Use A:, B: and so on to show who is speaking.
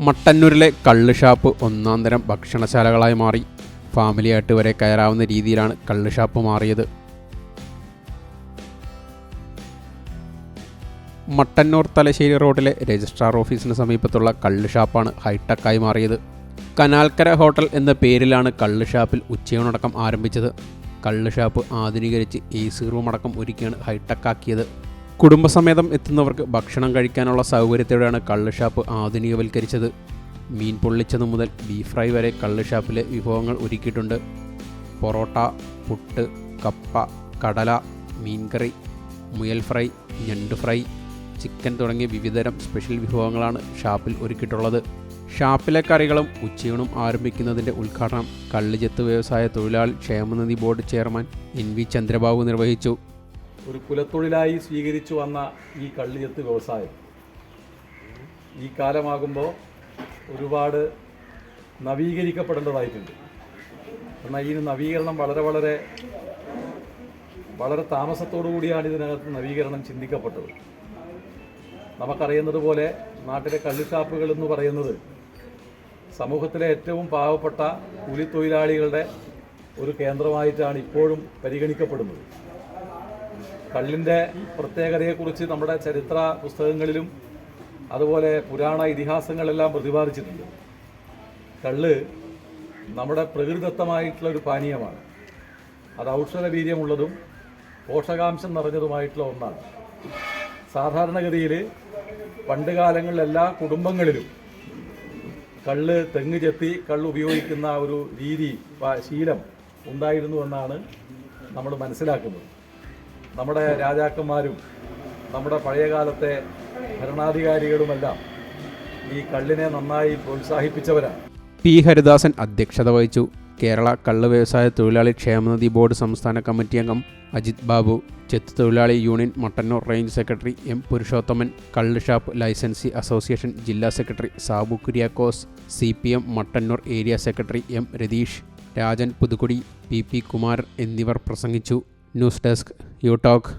A: മട്ടന്നൂരിലെ കള്ള് ഷാപ്പ് ഒന്നാം തരം ഭക്ഷണശാലകളായി മാറി. ഫാമിലിയായിട്ട് വരെ കയറാവുന്ന രീതിയിലാണ് കള്ള് ഷാപ്പ് മാറിയത്. മട്ടന്നൂർ തലശ്ശേരി റോഡിലെ രജിസ്ട്രാർ ഓഫീസിന് സമീപത്തുള്ള കള്ള് ഷാപ്പാണ് ഹൈടെക്കായി മാറിയത്. കനാൽക്കര ഹോട്ടൽ എന്ന പേരിലാണ് കള്ള് ഷാപ്പിൽ ഉച്ചയൂണടക്കം ആരംഭിച്ചത്. കള്ള് ഷാപ്പ് ആധുനീകരിച്ച് എ സി റൂം അടക്കം ഒരുക്കിയാണ് ഹൈടെക്കാക്കിയത്. കുടുംബസമേതം എത്തുന്നവർക്ക് ഭക്ഷണം കഴിക്കാനുള്ള സൗകര്യത്തോടെയാണ് കള്ള് ഷാപ്പ് ആധുനികവൽക്കരിച്ചത്. മീൻ പൊള്ളിച്ചത് മുതൽ ബീഫ് ഫ്രൈ വരെ കള്ള് ഷാപ്പിലെ വിഭവങ്ങൾ ഒരുക്കിയിട്ടുണ്ട്. പൊറോട്ട പുട്ട് കപ്പ കടല മീൻകറി മുയൽ ഫ്രൈ ഞണ്ട് ഫ്രൈ ചിക്കൻ തുടങ്ങിയ വിവിധതരം സ്പെഷ്യൽ വിഭവങ്ങളാണ് ഷാപ്പിൽ ഒരുക്കിയിട്ടുള്ളത്. ഷാപ്പിലെ കറികളും ഉച്ചയൂണും ആരംഭിക്കുന്നതിന്റെ ഉദ്ഘാടനം കള്ളിജത്ത് വ്യവസായ തൊഴിലാളി ക്ഷേമനിധി board chairman N V Chandrababu നിർവഹിച്ചു.
B: ഒരു കുലത്തൊഴിലായി സ്വീകരിച്ചു വന്ന ഈ കള്ളിയത്ത് വ്യവസായം. ഈ കാലമാകുമ്പോൾ ഒരുപാട് നവീകരിക്കപ്പെടേണ്ടതായിട്ടുണ്ട്. എന്നാൽ ഈ നവീകരണം വളരെ വളരെ വളരെ താമസത്തോടു കൂടിയാണ് ഇതിനകത്ത് നവീകരണം ചിന്തിക്കപ്പെട്ടത്. നമുക്കറിയുന്നത് പോലെ നാട്ടിലെ കള്ളിഷാപ്പുകൾ എന്ന് പറയുന്നത് സമൂഹത്തിലെ ഏറ്റവും പാവപ്പെട്ട കൂലിത്തൊഴിലാളികളുടെ ഒരു കേന്ദ്രമായിട്ടാണ് ഇപ്പോഴും പരിഗണിക്കപ്പെടുന്നത്. കള്ളിന്റെ പ്രത്യേകതയെക്കുറിച്ച് നമ്മുടെ ചരിത്ര പുസ്തകങ്ങളിലും അതുപോലെ പുരാണ ഇതിഹാസങ്ങളെല്ലാം പ്രതിപാദിച്ചിട്ടുണ്ട്. കള്ള് നമ്മുടെ പ്രകൃതിദത്തമായിട്ടുള്ള ഒരു പാനീയമാണ്. അത് ഔഷധ വീര്യമുള്ളതും പോഷകാംശം നിറഞ്ഞതുമായിട്ടുള്ള ഒന്നാണ്. സാധാരണഗതിയിൽ പണ്ട് കാലങ്ങളിൽ എല്ലാ കുടുംബങ്ങളിലും കള്ള് തെങ്ങ് ചെത്തി കള്ള് ഉപയോഗിക്കുന്ന ഒരു രീതി ശീലം ഉണ്ടായിരുന്നു എന്നാണ് നമ്മൾ മനസ്സിലാക്കുന്നത്. നമ്മുടെ രാജാക്കന്മാരും നമ്മുടെ പഴയകാലത്തെ ഭരണാധികാരികളുമെല്ലാം ഈ കള്ളിനെ നന്നായി പ്രോത്സാഹിപ്പിച്ചവരാണ്.
A: പി. ഹരിദാസൻ അധ്യക്ഷത വഹിച്ചു. കേരള കള്ള് വ്യവസായ തൊഴിലാളി ക്ഷേമനിധി ബോർഡ് സംസ്ഥാന കമ്മിറ്റി അംഗം അജിത് ബാബു ചെത്ത് തൊഴിലാളി union Mattannur range secretary M Purushothaman കള്ള് ഷാപ്പ് ലൈസൻസി അസോസിയേഷൻ ജില്ലാ secretary Sabu Kuriakose C P M Mattannur area secretary M Ratheesh Rajan Puthukkudi P. P. Kumar എന്നിവർ പ്രസംഗിച്ചു. News desk you talk